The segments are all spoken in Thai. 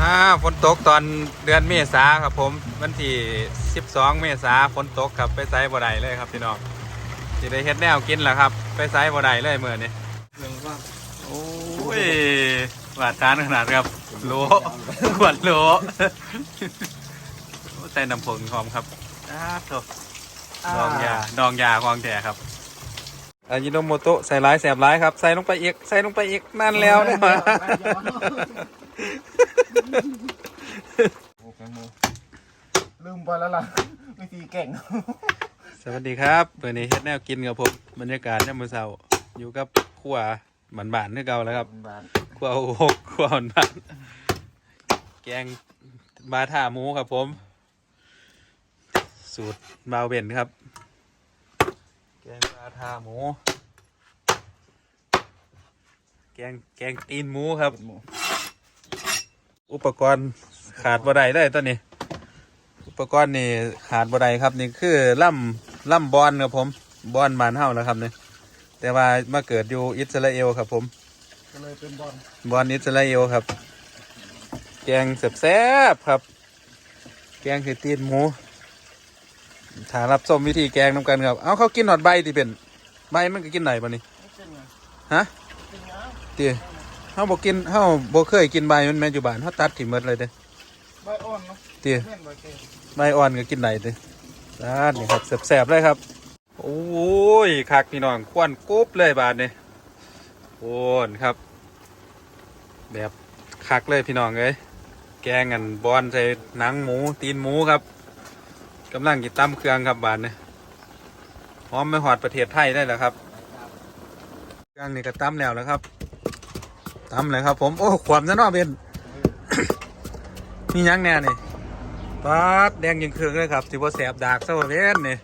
อ่าฝนตกตอนเดือนเมษาครับผมวันที่ 12 เมษาฝนตกครับไปไซบ่ได้เลยครับพี่น้องสิได้เฮ็ดแนวกินแหละครับ ไปไซบ่ได้เลยมื้อนี้เรื่องว่าโอ้ยหวาดทานขนาดครับโหลขวดโหลโอ้ใส่น้ำผงหอมครับอ้าโถดองยาดองยาควางแท้ครับอายิโนโมโตะใส่ร้ายแสบร้ายครับ ใส่ลงไปอีก ใส่ลงไปอีกนั่นแล้วเนี่ย โอ้แกงโมลืมไปแล้วล่ะวิธีเก่งสวัสดีครับเปิดในเฮ็ดแนวกินกับผมบรรยากาศยามมื้อเช้าอยู่กับขัวหมันบานๆคือเก่าแล้วครับบานขัวหกขัวหมันบานแกงบาท่าหมูครับผม สูตรบาวเบนครับ แกงบาท่าหมู แกงแกงตีนหมูครับ เป็นหมู อุปกรณ์ขาดบ่ได้เลยตอนนี้ อุปกรณ์นี่ขาดบ่ได้ครับนี่คือล่ำล่ำบอลครับผมบอลบานเฮาแล้วครับนี่แต่ว่ามาเกิดอยู่อิสราเอลครับผมก็เลยเป็นบอลบอลอิสราเอลครับ แกงแซ่บๆครับ แกงคือตีนหมูถ้ารับส้มวิธีแกงน้ำกันครับ เอาเขากินหอดใบที่เป็น ใบมันก็กินไหนบ่นี่ไม่เป็นไงฮะเป็นไงตี เฮาบ่กินเฮาบ่เคยกินใบมันแม่นอยู่บ้านเฮาตัดถิ่มหมดเลยเด้ใบอ่อนเนาะตีแม่นใบเก่งใบอ่อนก็กินได้เด้ด้านนี่ครับแซ่บๆเลยครับ โอ้ยคักพี่น้องควนกรุบเลยบาดนี่โอนครับ แบบคักเลยพี่น้องเอ้ยแกงกันบอนใส่หนังหมูตีนหมูครับกำลังกินตำเครื่องครับบาดนี่หอมไม่หอดประเทศไทยได้แล้วครับเครื่องนี่ก็ตำแล้วแล้วครับ ตำเลยครับผม โอ้ความซะเนอเป็นมีหยังแน่นี่ปาดแดงยิงเครื่องเลยครับสิบ่แสบดากเศร้าเว้นนี่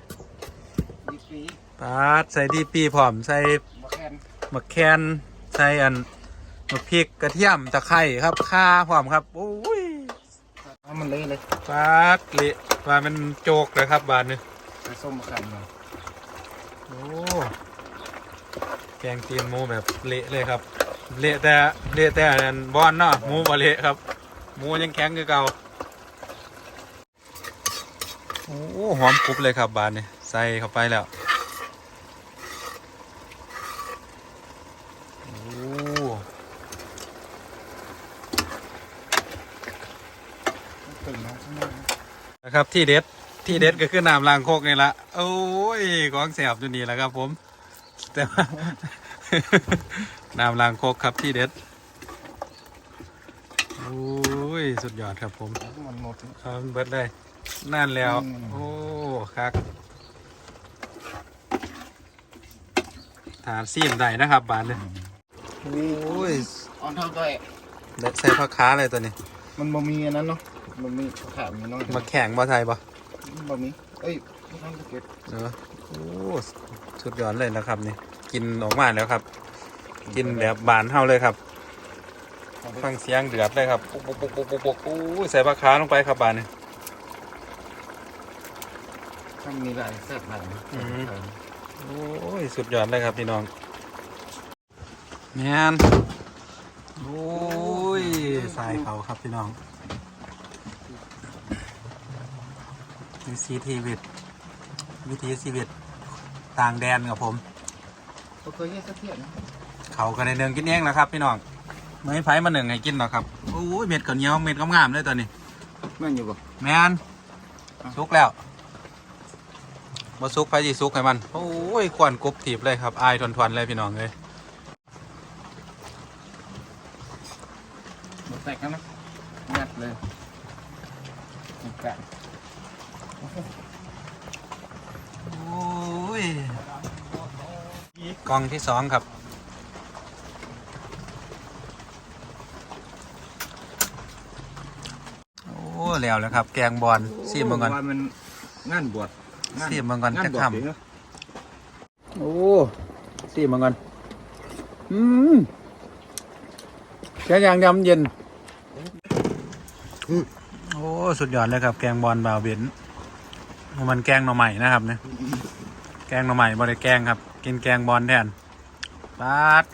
ดีปีปาดใส่ดีปีพร้อมใส่มาแคนมะแคนใส่อันมะพริกกระเทียมตะไคร้ครับข่าพร้อมครับโอ้ยเอามันเละเลยปาดเละว่ามันโจกเลยครับบาดนี่ใส่ส้มมาแคนเลยโอ้แกงตีนหมูแบบเละเลยครับ เละแต่เละแต่บอนเนาะหมูบ่เละครับหมูยังแข็งคือเก่าโอ้หอมกรุบเลยครับบาดนี่ใส่เข้าไปแล้วโอ้ตื่นเนาะข้างนอกนะครับที่เด็ดที่เด็ดก็คือน้ำล้างโคกนี่ละโอ้ยของแสบอยู่นี่แหละครับผมแต่ว่า น้ำล้างโคกครับที่เด็ดโอ้ย สุดยอดครับผมมันหมดครับเบิดได้นั่นแล้วอืมโอ้คักฐานซีมได้นะครับบานเลยโอ้ยอ่อนเท่าตัวเองเด็ดใส่ผักค้าเลยตัวนี้ มันบ่มีอันนั้นเนาะมันมีขาวมีน้อยมาแข่งมาไทยปะบ่มีเอ้ยไม่ต้องเก็บเนอะโอ้สุดยอดเลยนะครับนี่ กินออกมาแล้วครับ กินแบบบานเท่าเลยครับ ฟังเสียงเดือดเลยครับปุ๊กปุ๊กปุ๊กปุ๊กปุ๊กปุ๊กอู้ใส่ปลาคาลงไปครับบานนี่ถ้ามีหลายแซ่บหลายอืมโอ้ยสุดยอดเลยครับพี่น้องแมนโอ้ยสายเขาครับพี่น้องวิถีชีวิต วิถีชีวิตต่างแดนกับผมก็เคย เฮ็ดสักเทียนนะเขาก็ได้เนืองกินเองนะครับ พี่น้องไม่ไผมาหนึ่งให้กินหรอกครับโอ้ยเม็ดข้าวเหนียวเม็ดงามๆเลยตอนนี้แม่นอยู่บ่แมนสุกแล้วมาสุกไผจีสุกให้มัน โอ้ย ควันกรุบถีบเลยครับ อายทวนๆเลยพี่น้องเลยหมดแตกแล้วนะงัดเลยแกะโอ้ยกล่องที่สองครับ โอ้ แล้วแล้วครับ แกงบอลซีมเบิ่งก่อนว่ามันงานบวชงานซีมเบิ่งก่อนงานจะบวชค่ำเดี๋ยวนะโอ้ซีมันกันอืมแกงยางยำเย็นโอ้สุดยอดเลยครับ แกงบอลบาวเบนมันแกงหน่อใหม่นะครับเนี่ยแกงหน่อใหม่บริแกงครับ กินแกงบอลแทนปาด